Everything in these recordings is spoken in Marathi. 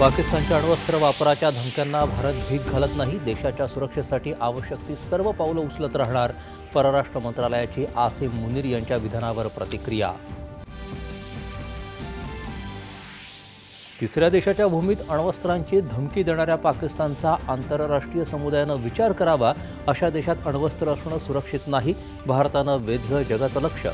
पाकिस्तानच्या अण्वस्त्र वापराच्या धमक्यांना भारत भीक घालत नाही. देशाच्या सुरक्षेसाठी आवश्यक ती सर्व पावलं उचलत राहणार परराष्ट्र मंत्रालयाची आसिम मुनीर यांच्या विधानावर प्रतिक्रिया. तिसऱ्या देशाच्या भूमीत अण्वस्त्रांची धमकी देणाऱ्या पाकिस्तानचा आंतरराष्ट्रीय समुदायानं विचार करावा अशा देशात अण्वस्त्र असणं सुरक्षित नाही. भारतानं वेधलं जगाचं लक्ष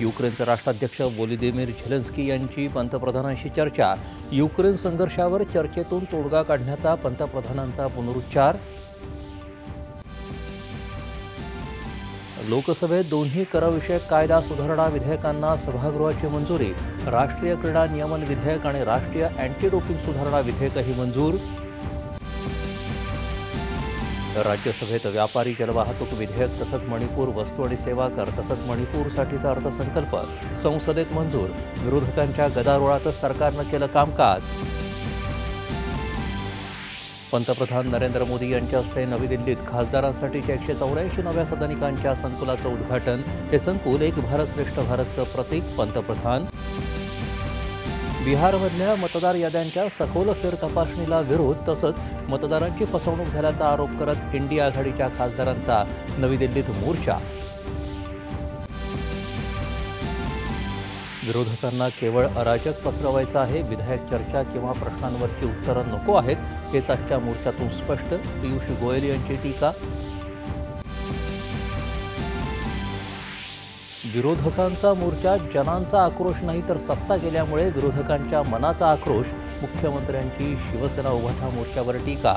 युक्रेनचे राष्ट्राध्यक्ष वोलिदिमीर झेलेन्स्की यांची पंतप्रधानांशी चर्चा. युक्रेन संघर्षावर चर्चेतून तोडगा काढण्याचा पंतप्रधानांचा पुनरुच्चार. लोकसभेत दोन्ही करविषयक कायदा सुधारणा विधेयकांना सभागृहाची मंजुरी. राष्ट्रीय क्रीडा नियमन विधेयक आणि राष्ट्रीय अँटी डोपिंग सुधारणा विधेयकही मंजूर. राज्यसभेत व्यापारी जलवाहतूक विधेयक तसंच मणिपूर वस्तू आणि सेवा कर तसंच मणिपूरसाठीचा अर्थसंकल्प संसदेत मंजूर. विरोधकांच्या गदारोळातच सरकारनं केलं कामकाज. पंतप्रधान नरेंद्र मोदी यांच्या हस्ते नवी दिल्लीत खासदारांसाठीच्या एकशे चौऱ्याऐंशी नव्या सदनिकांच्या संकुलाचं उद्घाटन. हे संकुल एक भारत श्रेष्ठ भारतचं प्रतीक पंतप्रधान. बिहारमधल्या मतदार याद्यांच्या सखोल फेरतपासणीला विरोध तसंच मतदारांची फसवणूक झाल्याचा आरोप करत इंडिया आघाडीच्या खासदारांचा नवी दिल्लीत मोर्चा. विरोधकांना केवळ अराजक पसरवायचं आहे विधायक चर्चा किंवा प्रश्नांवरची उत्तरं नको आहेत हेच आजच्या मोर्चातून स्पष्ट. पियुष गोयल यांची टीका विरोधकांचा मोर्चा जनांचा आक्रोश नाही तर सत्ता गेल्यामुळे विरोधकांच्या मनाचा आक्रोश मुख्यमंत्र्यांची शिवसेना उभाठा मोर्चावर टीका.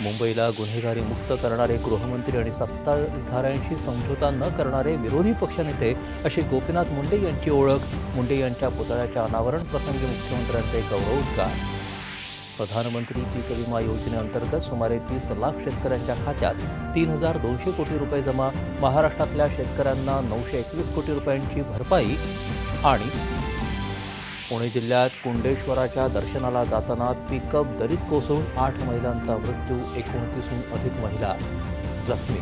मुंबईला गुन्हेगारी मुक्त करणारे गृहमंत्री आणि सत्ताधाऱ्यांशी समझोता न करणारे विरोधी पक्षनेते अशी गोपीनाथ मुंडे यांची ओळख मुंडे यांच्या पुतळ्याच्या अनावरण प्रसंगी मुख्यमंत्र्यांचे गौरवोद्गार. प्रधानमंत्री पीक विमा योजनेअंतर्गत सुमारे तीस लाख शेतकऱ्यांच्या खात्यात तीन हजार दोनशे कोटी रुपये जमा महाराष्ट्रातल्या शेतकऱ्यांना नऊशे एकवीस कोटी रुपयांची भरपाई आणि पुणे जिल्ह्यात कुंडेश्वराच्या दर्शनाला जाताना पिकअप दरीत कोसळून आठ महिलांचा मृत्यू एकोणतीसहून अधिक महिला जखमी